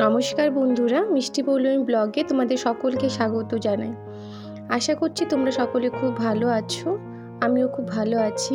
নমস্কার বন্ধুরা, মিষ্টি পৌলমী ব্লগে তোমাদের সকলকে স্বাগত জানাই। আশা করছি তোমরা সকলে খুব ভালো আছো, আমিও খুব ভালো আছি।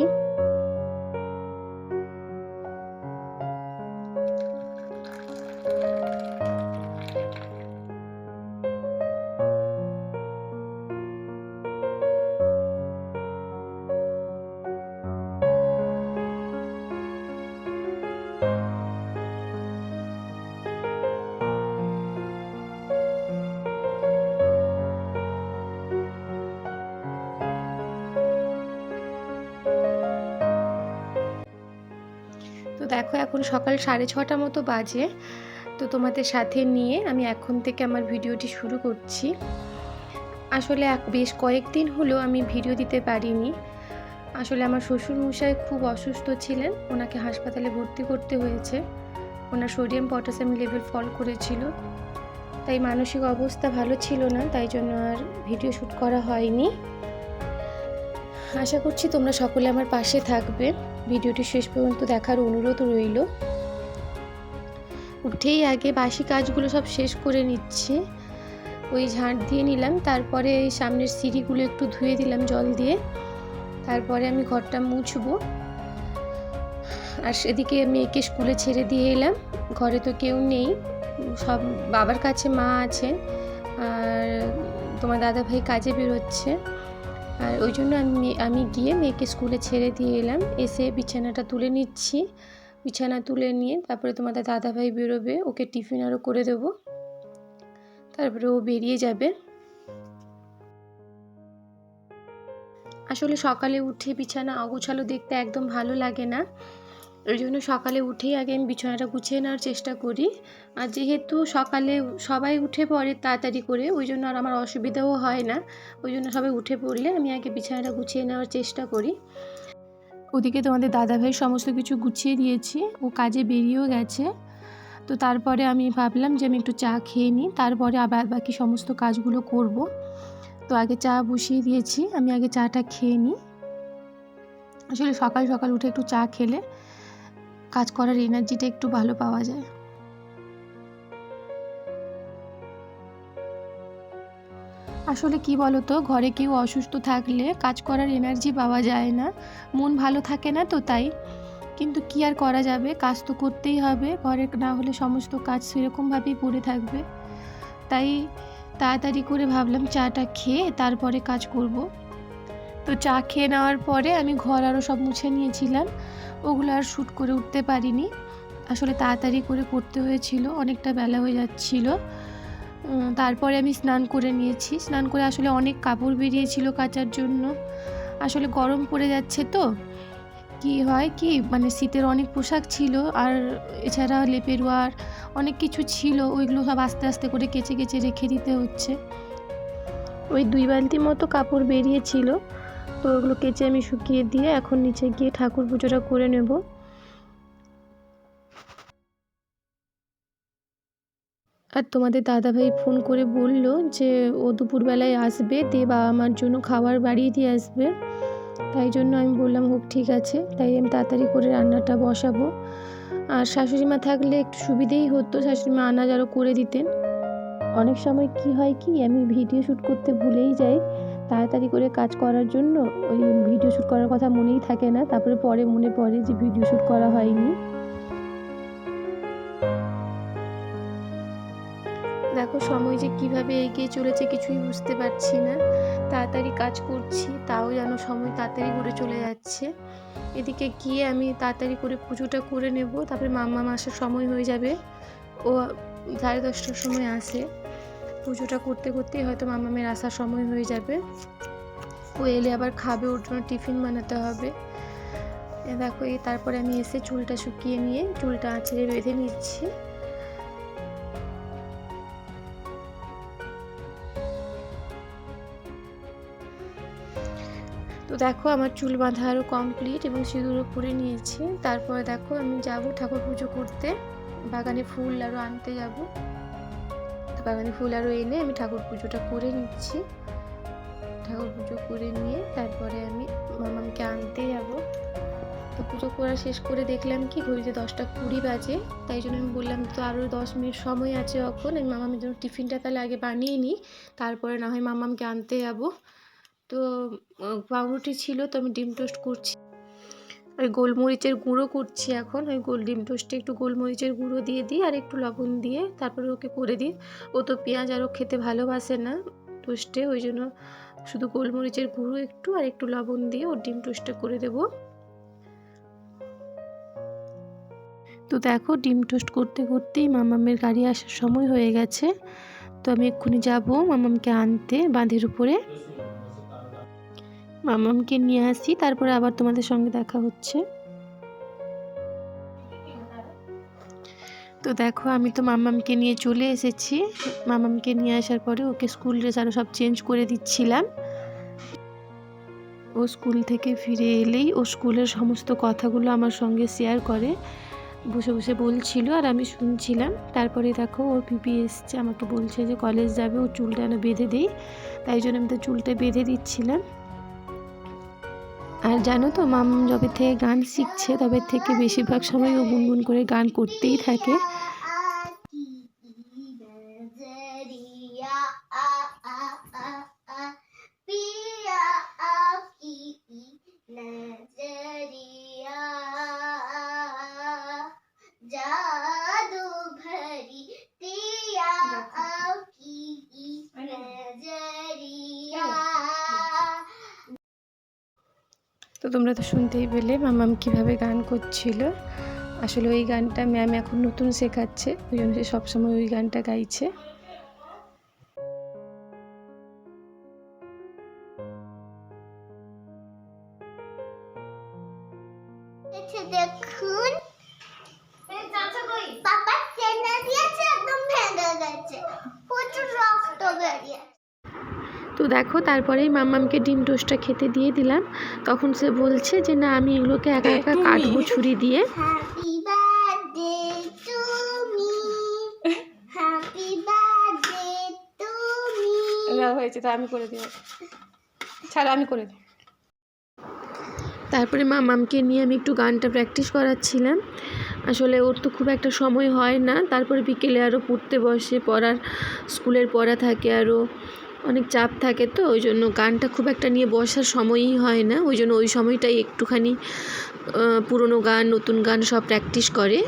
দেখো এখন সকাল সাড়ে ছটা মতো বাজে। তো তোমাদের সাথে নিয়ে আমি এখন থেকে আমার ভিডিওটি শুরু করছি। আসলে এক বেশ কয়েকদিন হলো আমি ভিডিও দিতে পারিনি। আসলে আমার শ্বশুরমশাই খুব অসুস্থ ছিলেন। ওনাকে হাসপাতালে ভর্তি করতে হয়েছে। ওনার সোডিয়াম পটাশিয়াম লেভেল ফল করেছিল। তাই মানসিক অবস্থা ভালো ছিল না, তাই জন্য আর ভিডিও শ্যুট করা হয়নি। আশা করছি তোমরা সকলে আমার পাশে থাকবে। ভিডিওটি শেষ পর্যন্ত দেখার অনুরোধ রইল। উঠেই আগে বাসি কাজগুলো সব শেষ করে নিচ্ছি। ওই ঝাঁট দিয়ে নিলাম, তারপরে এই সামনের সিঁড়িগুলো একটু ধুয়ে দিলাম জল দিয়ে। তারপরে আমি ঘরটা মুছবো। আর সেদিকে মেয়েকে স্কুলে ছেড়ে দিয়ে এলাম। ঘরে তো কেউ নেই। সব বাবার কাছে মা আছেন। আর তোমার দাদা ভাই কাজে বেরোচ্ছে। আর ওই জন্য আমি আমি গিয়ে মেয়েকে স্কুলে ছেড়ে দিয়ে এলাম। এসে বিছানাটা তুলে নিচ্ছি। বিছানা তুলে নিয়ে তারপরে তোমাদের দাদাভাই বেরোবে, ওকে টিফিন আরও করে দেবো। তারপরে ও বেরিয়ে যাবে। আসলে সকালে উঠে বিছানা অগোছালো দেখতে একদম ভালো লাগে না। ওই জন্য সকালে উঠেই আগে আমি বিছানাটা গুছিয়ে নেওয়ার চেষ্টা করি। আর যেহেতু সকালে সবাই উঠে পড়ে তাড়াতাড়ি করে, ওই জন্য আর আমার অসুবিধাও হয় না। ওই জন্য সবাই উঠে পড়লে আমি আগে বিছানাটা গুছিয়ে নেওয়ার চেষ্টা করি। ওদিকে তোমাদের দাদা দাদাভাই সমস্ত কিছু গুছিয়ে দিয়েছি, ও কাজে বেরিয়েও গেছে। তো তারপরে আমি ভাবলাম যে আমি একটু চা খেয়ে নিই, তারপরে আবার বাকি সমস্ত কাজগুলো করব। তো আগে চা বসিয়ে দিয়েছি, আমি আগে চাটা খেয়ে নিই। আসলে সকাল সকাল উঠে একটু চা খেলে কাজ করার এনার্জিটা একটু ভালো পাওয়া যায়। আসলে কি বলতো, ঘরে কেউ অসুস্থ থাকলে কাজ করার এনার্জি পাওয়া যায় না। মন ভালো থাকে না তো তাই। কিন্তু কি আর করা যাবে? কাজ তো করতেই হবে। ঘরে না হলে সমস্ত কাজ সেরকমভাবেই পড়ে থাকবে। তাই তাড়াতাড়ি করে ভাবলাম চাটা খেয়ে তারপরে কাজ করব। তো চা খেয়ে নেওয়ার পরে আমি ঘর আরও সব মুছে নিয়েছিলাম। ওগুলো আর শ্যুট করে উঠতে পারিনি। আসলে তাড়াতাড়ি করে করতে হয়েছিল, অনেকটা বেলা হয়ে যাচ্ছিল। তারপরে আমি স্নান করে নিয়েছি। স্নান করে আসলে অনেক কাপড় বেরিয়েছিল কাচার জন্য। আসলে গরম পড়ে যাচ্ছে তো। কি হয় কি মানে শীতের অনেক পোশাক ছিল আর এছাড়া লেপেরোয়ার অনেক কিছু ছিল, ওইগুলো সব আস্তে আস্তে করে কেচে কেচে রেখে দিতে হচ্ছে। ওই দুই বালতি মতো কাপড় বেরিয়েছিল। তো ওগুলো কেচে আমি শুকিয়ে দিয়ে এখন নিচে গিয়ে ঠাকুর পুজোটা করে নেব। আর তোমাদের দাদাভাই ফোন করে বলল যে, ও দুপুরবেলায় আসবে দিয়ে বাবা মার জন্য খাবার বাড়িয়ে দিয়ে আসবে। তাই জন্য আমি বললাম হোক ঠিক আছে। তাই আমি তাড়াতাড়ি করে রান্নাটা বসাবো। আর শাশুড়ি মা থাকলে একটু সুবিধেই হতো শাশুড়ি মা আনাজ আরও করে দিতেন। অনেক সময় কি হয় কি, আমি ভিডিও শ্যুট করতে ভুলেই যাই। তাড়াতাড়ি করে কাজ করার জন্য ওই ভিডিও শ্যুট করার কথা মনেই থাকে না। তারপরে পরে মনে পড়ে যে ভিডিও শ্যুট করা হয়নি। দেখো, সময় যে কীভাবে এগিয়ে চলেছে কিছুই বুঝতে পারছি না। তাড়াতাড়ি কাজ করছি, তাও যেন সময় তাড়াতাড়ি করে চলে যাচ্ছে। এদিকে গিয়ে আমি তাড়াতাড়ি করে পুজোটা করে নেব। তারপরে মাম্মা আসার সময় হয়ে যাবে। ও সাড়ে দশটার সময় আসে। পুজোটা করতে করতেই হয়তো মামা মামামের আসার সময় হয়ে যাবে। ও এলে আবার খাবে, ওর জন্য টিফিন বানাতে হবে। দেখো, এই তারপরে আমি এসে চুলটা শুকিয়ে নিয়ে, চুলটা আঁচড়ে বেঁধে নিচ্ছি। তো দেখো, আমার চুল বাঁধা আরও কমপ্লিট এবং সিঁদুরও পরে নিয়েছি। তারপরে দেখো, আমি যাব ঠাকুর পুজো করতে। বাগানে ফুল আরও আনতে যাব। বাগানে ফুল আরও এনে আমি ঠাকুর পুজোটা করে নিচ্ছি। ঠাকুর পুজো করে নিয়ে তারপরে আমি মামামকে আনতে যাব। তো পুজো করা শেষ করে দেখলাম কি, ঘড়িতে দশটা কুড়ি বাজে। তাই জন্য আমি বললাম তো আরও দশ মিনিট সময় আছে এখন, আমি মামামের জন্য টিফিনটা তাহলে আগে বানিয়ে নিই, তারপরে না হয় মামামকে আনতে যাব। তো পাউরুটি ছিল তো আমি ডিম টোস্ট করছি। ওই গোলমরিচের গুঁড়ো করছি এখন, ওই গোল ডিম টোস্টে একটু গোলমরিচের গুঁড়ো দিয়ে দিই আর একটু লবণ দিয়ে তারপরে ওকে করে দিই। ও তো পেঁয়াজ আরও খেতে ভালোবাসে না টোস্টে, ওই জন্য শুধু গোলমরিচের গুঁড়ো একটু আর একটু লবণ দিয়ে ওর ডিম টোস্টটা করে দেব। তো দেখো ডিম টোস্ট করতে করতেই মামামের গাড়ি আসার সময় হয়ে গেছে। তো আমি এক্ষুনি যাব মামামকে আনতে বাঁধের উপরে। মামামকে নিয়ে আসি, তারপরে আবার তোমাদের সঙ্গে দেখা হচ্ছে। তো দেখো, আমি তো মামামকে নিয়ে চলে এসেছি। মামামকে নিয়ে আসার পরে ওকে স্কুল ড্রেস আরও সব চেঞ্জ করে দিচ্ছিলাম। ও স্কুল থেকে ফিরে এলেই ও স্কুলের সমস্ত কথাগুলো আমার সঙ্গে শেয়ার করে। বসে বসে বলছিল আর আমি শুনছিলাম। তারপরে দেখো, ওর পিপি এসছে, আমাকে বলছে যে কলেজ যাবে, ও চুলটা যেন বেঁধে দিই। তাই জন্য আমি তো চুলটা বেঁধে দিচ্ছিলাম। আর জানো তো, মাম যবে থেকে গান শিখছে, তবে থেকে বেশিরভাগ সময় ও গুনগুন করে গান করতেই থাকে। তোমরা তো শুনতেই পেলে মামাম কীভাবে গান করছিল। আসলে ওই গানটা ম্যাম এখন নতুন শেখাচ্ছে, ওই জন্য সে সবসময় ওই গানটা গাইছে। দেখুন। রক্ত দেখো তারপরেই মাম্মামকে ডিম টোস্টটা খেতে দিয়ে দিলাম। তখন সে বলছে যে না আমি এগুলোকে একা একা কাটবো ছুরি দিয়ে। মি মি হয়েছে তো আমি করে দিই ছাড়া আমি করে দিই। তারপরে মামামকে নিয়ে আমি একটু গানটা প্র্যাকটিস করাচ্ছিলাম। আসলে ওর তো খুব একটা সময় হয় না। তারপরে বিকেলে আরও পড়তে বসে পড়ার স্কুলের পড়া থাকে আরও অনেক চাপ থাকে তো ওই জন্য গানটা খুব একটা নিয়ে বসার সময়ই হয় না। ওই জন্য ওই সময়টাই একটুখানি পুরনো গান, নতুন গান সব প্র্যাকটিস করে।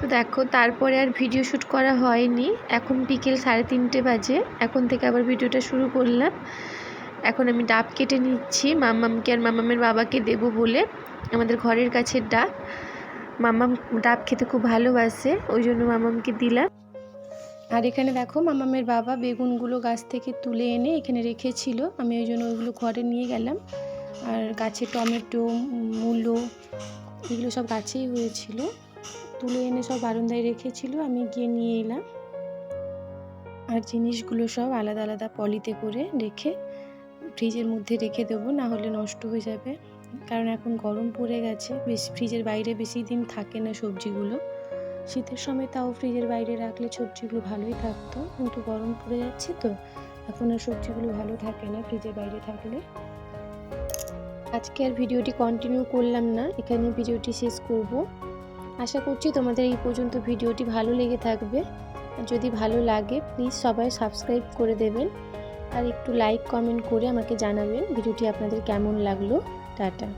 তো দেখো, তারপরে আর ভিডিও শ্যুট করা হয়নি। এখন বিকেল সাড়ে তিনটে বাজে। এখন থেকে আবার ভিডিওটা শুরু করলাম। এখন আমি ডাব কেটে নিচ্ছি। মামামকে আর মামামের বাবাকে দেবো বলে। আমাদের ঘরের কাছের ডাব। মাম্মাম ডাব খেতে খুব ভালোবাসে, ওই জন্য মাম্মামকে দিলাম। আর এখানে দেখো, মামামের বাবা বেগুনগুলো গাছ থেকে তুলে এনে এখানে রেখেছিল। আমি ওই জন্য ওইগুলো ঘরে নিয়ে গেলাম। আর গাছে টমেটো, মূলো, এগুলো সব গাছেই হয়েছিল। তুলে এনে সব বারান্দায় রেখেছিল, আমি গিয়ে নিয়ে এলাম। আর জিনিসগুলো সব আলাদা আলাদা পলিতে করে রেখে ফ্রিজের মধ্যে রেখে দেবো, না হলে নষ্ট হয়ে যাবে। কারণ এখন গরম পড়ে গেছে, বেশি ফ্রিজের বাইরে বেশি দিন থাকে না সবজিগুলো। শীতের সময় তাও ফ্রিজের বাইরে রাখলে সবজিগুলো ভালোই থাকতো, কিন্তু গরম পড়ে যাচ্ছে তো, এখন আর সবজিগুলো ভালো থাকে না ফ্রিজের বাইরে থাকলে। আজকে আর ভিডিওটি কন্টিনিউ করলাম না, এখানে ভিডিওটি শেষ করব। আশা করছি তোমাদের এই পর্যন্ত ভিডিওটি ভালো লেগে থাকবে। যদি ভালো লাগে প্লিজ সবাই সাবস্ক্রাইব করে দেবেন। আর একটু লাইক কমেন্ট করে আমাকে জানাবেন ভিডিওটি আপনাদের কেমন লাগল। টাটা।